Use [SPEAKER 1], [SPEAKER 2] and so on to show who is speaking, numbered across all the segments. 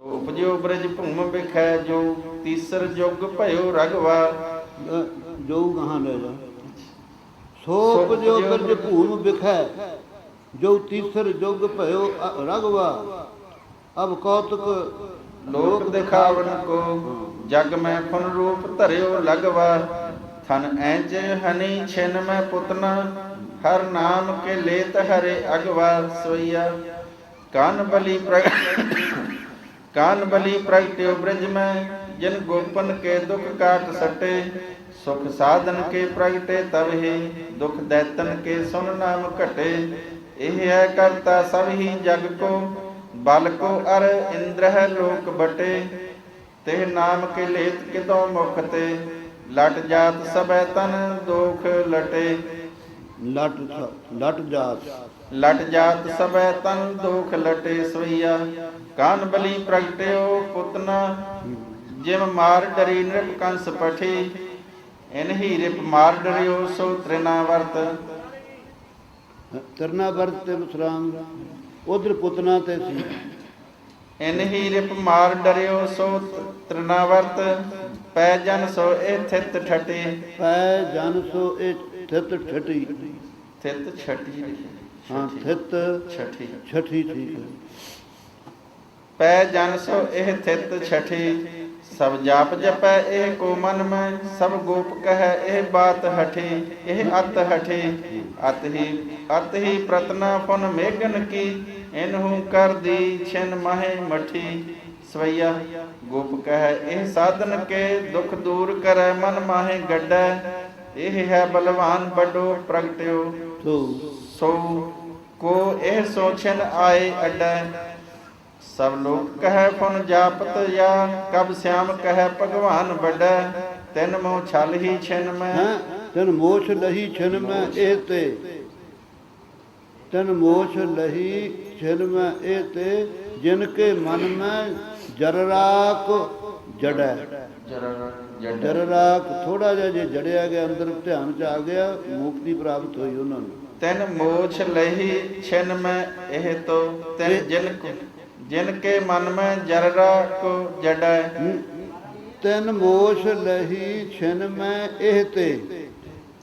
[SPEAKER 1] ਉਪਜਿਓ ਬ੍ਰਜ ਭੂਮ ਵਿਖੈ ਜੋ ਤੀਸਰ ਯੁਗ ਭਇਓ ਰਗਵਾ
[SPEAKER 2] ਜੋ ਗਾਹਾਂ ਲੈ ਜਾ ਸੋਪ ਜੋ ਗਰਜ ਭੂਮ ਵਿਖੈ ਜੋ ਤੀਸਰ ਜੁਗ ਭਇਓ ਰਗਵਾ ਅਬ ਕੌਤਕ
[SPEAKER 1] ਲੋਕ ਦਿਖਾਵਨ ਕੋ ਜਗ ਮੈਂ ਫਨ ਰੂਪ ਧਰਿਓ ਲਗਵਾ ਥਨ ਐਜ ਹਨੀ ਛਿਨ ਮੈਂ ਪੁਤਨਾ ਹਰ ਨਾਮ ਕੇ ਲੇਤ ਹਰੇ ਅਗਵਾ ਸੋਈਆ ਕਾਨ ਬਲੀ ਪ੍ਰਗ ਕਾਨ ਬਲੀ ਪ੍ਰਗਟਿਓ ਬ੍ਰਜ ਮੈਂ, ਜਿਨ ਗੋਪਨ ਕੇ ਦੁਖ ਕਾਟ ਸਟੇ, ਸੁਖ ਸਾਧਨ ਕੇ ਪ੍ਰਗਟੇ ਤਬ ਹੀ, ਦੁਖ ਦੈਤਨ ਕੇ ਸੁਨ ਨਾਮ ਘਟੇ। ਇਹ ਹੈ ਕਰਤਾ ਸਭ ਹੀ ਜਗ ਕੋ, ਬਲ ਕੋ ਅਰ ਇੰਦ੍ਰਹ ਲੋਕ ਬਟੇ। ਤੇ ਨਾਮ ਕੇ ਲੇਤ ਕਿਤੋਂ ਮੁਖ ਤੇ, ਲਟ ਜਾਤ ਸਬੈ ਤਨ ਦੋਖ ਲਟੇ।
[SPEAKER 2] ਲਟ ਲਟ ਜਾਤ।
[SPEAKER 1] ਲਟ ਜਾਤ ਸਬੈ ਤਨ ਦੋਖ ਲਟੇ ਸਵਈਆ ਕਾਨ ਬਲੀ ਪ੍ਰਗਟਿਓ ਪੁਤਨਾ ਜਿਮ ਮਾਰ ਡਰੀ ਨਿਰਪ ਕੰਸ ਪਠੀ। ਇਨ ਹੀ ਰਿਪ ਮਾਰ ਡਰਿਓ ਸੋ ਤ੍ਰਿਨਾ ਵਰਤ।
[SPEAKER 2] ਤਰਨਾ ਵਰਤ ਤੇ ਵਿਸਰਾਮ ਉਧਰ ਪੁਤਨਾ ਤੇ ਸੀ।
[SPEAKER 1] ਇਨ ਹੀ ਰਿਪ ਮਾਰ ਡਰਿਓ ਸੋ ਤ੍ਰਿਨਾ ਵਰਤ। ਪੈ ਜਨ ਸੋ ਇਹ ਥਿਤ ਠਟੇ।
[SPEAKER 2] ਪੈ ਜਨ ਸੋ ਇਹ ਥਿਤ ਠਟੀ
[SPEAKER 1] ਥਿਤ ਛਟੀ
[SPEAKER 2] ਹਾਂ ਥਿਤ
[SPEAKER 1] ਛਟੀ
[SPEAKER 2] ਛਠੀ ਠੀਕ ਹੈ
[SPEAKER 1] ਪੈ ਜਨ ਸੋ ਇਹ ਥਿਤ ਛਠੀ ਸਭ ਜਾਪ ਜਪੈ ਇਹ ਕੋ ਮਨ ਮੈਂ ਸਭ ਗੋਪ ਕਹੈ ਇਹ ਬਾਤ ਹਠੀ ਇਹ ਅਤ ਹਠੀ। ਅਤ ਹੀ ਅਤ ਹੀ ਪ੍ਰਤਨਾ ਫਨ ਮੇਗਨ ਕੀ ਇਨਹੂ ਕਰਦੀ ਛਿਨ ਮਹਿ ਮਠੀ। ਸਵਈਆ ਗੋਪ ਕਹੈ ਇਹ ਸਾਧਨ ਕੇ ਦੁਖ ਦੂਰ ਕਰੈ ਮਨ ਮਾਹੇ ਗੱਡੈ। ਇਹ ਹੈ ਬਲਵਾਨ ਵੱਡੋ ਪ੍ਰਗਟਿਓ।
[SPEAKER 2] ਸੋ
[SPEAKER 1] ਸੋ ਕੋ ਇਹ ਸੋਚਨ ਆਏ ਅੱਡੈ। ਸਭ ਲੋਕ ਕਹੈ ਫੁਨ ਜਾਪਤ ਜਾਂ ਕਬ ਸਿਆਮ ਕਹੈ ਭਗਵਾਨ ਵੱਡੈ। ਤਿਨ ਮੋਹ ਛਲ ਹੀ ਛਿਨ ਮੈਂ।
[SPEAKER 2] ਤਨ ਮੋਛ ਲਹੀ ਛਨ ਮੈਂ ਇਹ ਤੇ। ਤਨ ਮੋਛ ਲਹੀ ਛਨ ਮੈਂ ਇਹ ਤੇ। ਜਿਨ ਕੇ ਮਨ ਮੈਂ ਜਰ ਜੜੈ
[SPEAKER 1] ਜਰਾ
[SPEAKER 2] ਜਰ ਰਾਕ ਥੋੜਾ ਜਿਹਾ ਜੇ ਜੜਿਆ ਗਿਆ ਅੰਦਰ ਧਿਆਨ ਚ ਆ ਗਿਆ ਮੁਕਤੀ ਪ੍ਰਾਪਤ ਹੋਈ ਉਹਨਾਂ ਨੂੰ।
[SPEAKER 1] ਤਿਨ ਮੋਛ ਲਹੀ ਛਿਨ ਮੈਂ ਇਹ ਤੋ ਤਿਨ ਜਿਨ ਕੋ ਜਿਨ ਕੇ ਮਨ ਮੈਂ ਜਰਰਾ ਕੋ ਜੜੈ
[SPEAKER 2] ਤਨ ਮੋਛ ਲਹੀ ਛਨ ਮੈਂ ਇਹ ਤੇ।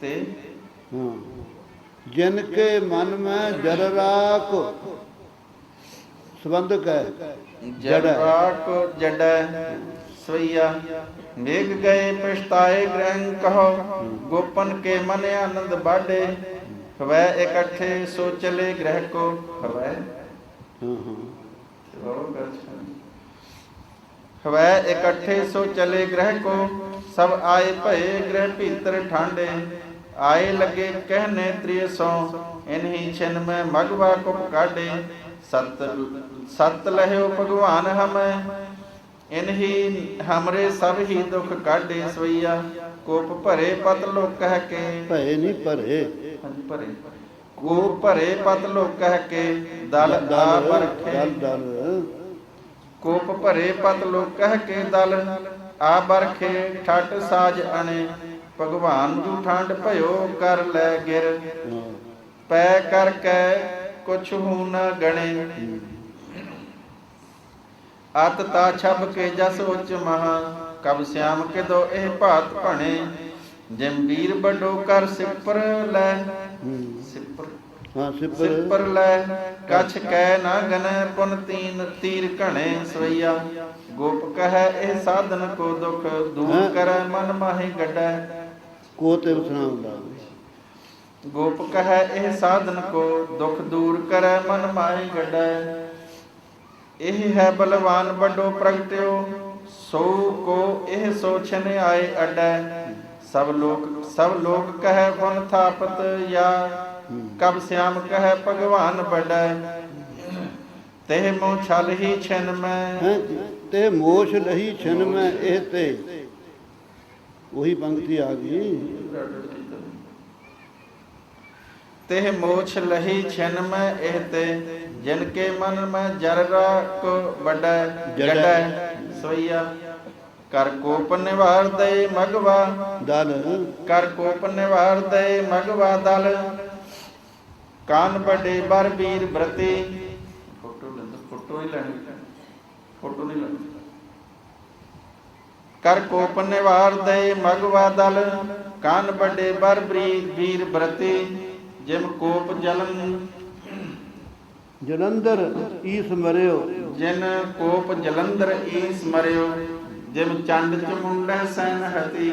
[SPEAKER 1] ਤੇ?
[SPEAKER 2] ਹਾਂ। ਜਿਨ ਕੇ ਮਨ ਮੈਂ ਜਰ ਰਾਕ ਸੰਬੰਧਕ ਹੈ।
[SPEAKER 1] ਜੜਾ ਕੋ ਜੜੈ ਸਵਈਆ ਮੇਘ ਗਏ ਪਛਤਾਏ ਗ੍ਰਹਿ ਕਹੋ ਗੋਪਨ ਕੇ ਮਨ ਆਨੰਦ ਬਾਢੇ ਹਵੈ ਇਕੱਠੇ ਸੋ ਚਲੇ ਗ੍ਰਹਿ ਕੋ ਹਵੈ
[SPEAKER 2] ਹਾਂ ਹਾਂ
[SPEAKER 1] ਹਵੈ ਇਕੱਠੇ ਸੋ ਚਲੇ ਗ੍ਰਹਿ ਕੋ ਸਭ ਆਏ ਭਏ ਗ੍ਰਹਿ ਭੀਤਰ ਠਾਂਡੇ ਆਏ ਲੱਗੇ ਕਹਿਨੇ ਤ੍ਰਿਯ ਸੋ ਇਨਹੀ ਛਿਨ ਮੈਂ ਮਗਵਾ ਕੁਪ ਕਾਢੇ ਸਤ ਸਤ ਲਹਿਓ ਭਗਵਾਨ ਹਮੈ ਇਨਹੀ ਹਮਰੇ ਸਭ ਹੀ ਦੁਖ ਕਾਢੇ ਸਵਈਆ ਕੋਪ ਭਰੇ ਪਤ ਲੋਕ ਕਹਿ ਕੇ।
[SPEAKER 2] ਭਏ ਨਹੀਂ ਭਰੇ।
[SPEAKER 1] ਹਾਂਜੀ ਭਰੇ। ਕੋਪ ਭਰੇ ਪਤ ਲੋਕ ਕਹਿ ਕੇ ਦਲ ਆ ਬਰਖੇ
[SPEAKER 2] ਦਲ ਦਲ।
[SPEAKER 1] ਕੋਪ ਭਰੇ ਪਤ ਲੋਕ ਕਹਿ ਕੇ ਦਲ ਆ ਬਰਖੇ ਠੱਟ ਸਾਜ ਅਣੇ। ਭਗਵਾਨ ਜੂ ਠੰਡ ਭਇਓ ਕਰ ਲੈ ਗਿਰ। ਪੈ ਕਰ ਕੈ ਕੁਛ ਹੂ ਨ ਗਣੇ। ਅਤ ਤਾ ਛਬ ਕੇ ਜਸ ਉੱਚ ਮਹਾ ਕਬ ਸਿਆਮ ਕੇ ਦੋ ਇਹ ਭਾਤ ਭਣੇ। ਜਿਮ ਵੀਰ ਵੱਡੋ ਕਰ ਸਿਪਰ ਲੈ। ਸਿਪਰ?
[SPEAKER 2] ਹਾਂ ਸਿਪਰ।
[SPEAKER 1] ਸਿਪਰ ਲੈ। ਕਛ ਕੈ ਨਾ ਗਨੈ ਪੁਨ ਤੀਨ ਤੀਰ ਘਣੇ ਸਵਈਆ। ਗੋਪ ਕਹੈ ਇਹ ਸਾਧਨ ਕੋ ਦੁਖ ਦੂਰ? ਕਰੈ ਮਨ ਮਾਹੀ ਗੱਡੈ।
[SPEAKER 2] ਕੋ ਤੇ ਵਿਸਰਾਮ ਲਾ
[SPEAKER 1] ਗੋਪ ਕਹੈ ਇਹ ਸਾਧਨ ਕੋ ਦੁਖ ਦੂਰ ਕਰੈ ਮਨ ਮਾਹੀ ਗੱਡੈ। ਇਹ ਹੈ ਬਲਵਾਨ ਵੱਡੋ ਪ੍ਰਗਟਿਓ, ਸੋ ਕੋ ਇਹ ਸੋਚਨ ਆਏ ਅਡੈ। ਸਭ ਲੋਕ ਸਭ ਲੋਕ ਕਹੈ ਫਨ ਥਾਪਤ ਜਾਂ ਕਬ ਸਿਆਮ ਕਹੈ ਭਗਵਾਨ ਵੱਡੈ। ਤੇ ਮੋ ਛਲ ਹੀ ਛਿਨ ਮੈਂ।
[SPEAKER 2] ਤੇ ਮੋਛ ਲਹੀ ਛਨ ਮੈਂ, ਇਹ ਤੇ ਉਹੀ ਪੰਕਤੀ ਆ ਗਈ।
[SPEAKER 1] ਤੇ ਮੋਛ ਲਹੀ ਛਿਨ ਮੈਂ ਇਹ ਤੇ ਜਿਨ ਕੇ ਮਨ ਮੈਂ ਜਰਰਾ ਕੋ ਵੱਡਾ
[SPEAKER 2] ਜੜੈ।
[SPEAKER 1] ਸੋਈਆ ਕਰ ਕੋਪ ਨਿਵਾਰ ਦੇ ਮਗਵਾ
[SPEAKER 2] ਦਲ।
[SPEAKER 1] ਕਰ ਕੋਪ ਨਿਵਾਰ ਦੇ ਮਗਵਾ ਦਲ। ਕਾਨ ਵੱਡੇ ਬਰ ਵੀਰ ਬ੍ਰਤੀ। ਫੋਟੋ ਲੈ ਫੋਟੋ ਹੀ ਲੈਣੀ। ਫੋਟੋ ਨਹੀਂ ਲੱਗਦੀ ਕਰ ਕੋਪ ਨਿਵਾਰ ਦੇ ਮਗਵਾ ਦਲ। ਕਾਨ ਬਰ ਬਰੀ- ਵੀਰ ਬਰਤੇ। ਜਿਮ ਕੋਪ ਜਲਨ
[SPEAKER 2] ਜਲੰਧਰ ਈਸ ਮਰਿਓ।
[SPEAKER 1] ਜਿਨ ਕੋਪ ਜਲੰਧਰ ਈਸ ਮਰਿਓ ਜਿਮ ਚੰਡ ਚਮੁੰਡ ਸੈਨ ਹਤੀ